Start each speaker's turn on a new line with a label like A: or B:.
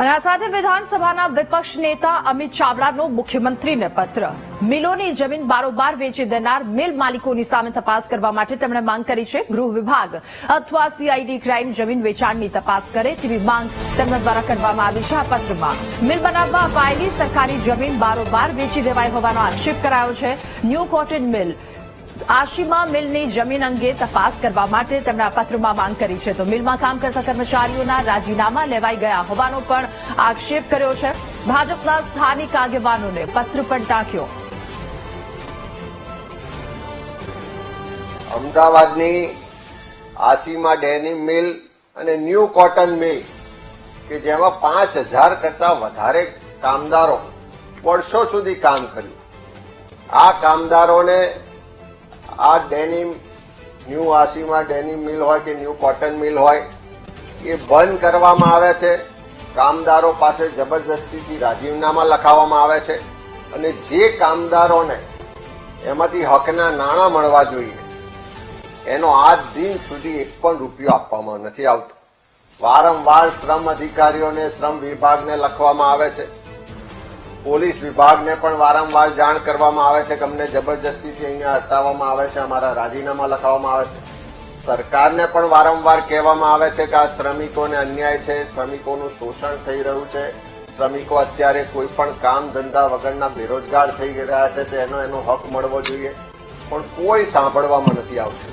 A: અને આ સાથે વિધાનસભાના વિપક્ષ નેતા અમિત ચાવડાનો મુખ્યમંત્રીને પત્ર. મિલોની જમીન બારોબાર વેચી દેનાર મિલ માલિકોની સામે તપાસ કરવા માટે તેમણે માંગ કરી છે. ગૃહ વિભાગ અથવા સીઆઈડી ક્રાઇમ જમીન વેચાણની તપાસ કરે તેવી માંગ તેમના દ્વારા કરવામાં આવી છે. આ પત્રમાં, મિલ બનાવવા અપાયેલી સરકારી જમીન બારોબાર વેચી દેવાઈ હોવાનો આક્ષેપ કરાયો છે. ન્યૂ કોટન મિલ આશીમા મિલની જમીન અંગે તપાસ કરવા માટે તેમણે પત્રમાં માંગ કરી છે. તો મિલમાં કામ કરતા કર્મચારીઓના રાજીનામા લેવાઈ ગયા હોવાનો પણ આક્ષેપ કર્યો છે. ભાજપના સ્થાનિક આગેવાનોને પત્ર પણ ટાંક્યો.
B: અમદાવાદની આસીમા ડેનિમ મિલ અને ન્યૂ કોટન મિલ, કે જેમાં પાંચ હજાર કરતા વધારે કામદારો વર્ષો સુધી કામ કર્યું. આ કામદારોને આ ડેનિમ ન્યૂ આસીમા ડેનિમ મિલ હોય કે ન્યૂ કોટન મિલ હોય, એ બંધ કરવામાં આવે છે. કામદારો પાસે જબરજસ્તીથી રાજીનામા લખાવવામાં આવે છે અને જે કામદારોને એમાંથી હકના નાણાં મળવા જોઈએ, એનો આજ દિન સુધી એક પણ રૂપિયો આપવામાં નથી આવતો. વારંવાર શ્રમ અધિકારીઓને, શ્રમ વિભાગને લખવામાં આવે છે પોલીસ વિભાગને પણ વારંવાર જાણ કરવામાં આવે છે કે અમને જબરજસ્તીથી અહીંયા હટાવવામાં આવે છે, અમારા રાજીનામા લખાવવામાં આવે છે. સરકારને પણ વારંવાર કહેવામાં આવે છે કે આ શ્રમિકોને અન્યાય છે, શ્રમિકોનું શોષણ થઈ રહ્યું છે. શ્રમિકો અત્યારે કોઈ પણ કામ ધંધા વગરના બેરોજગાર થઈ રહ્યા છે, તો એનો એનો હક મળવો જોઈએ. પણ કોઈ સાંભળવામાં નથી આવતું.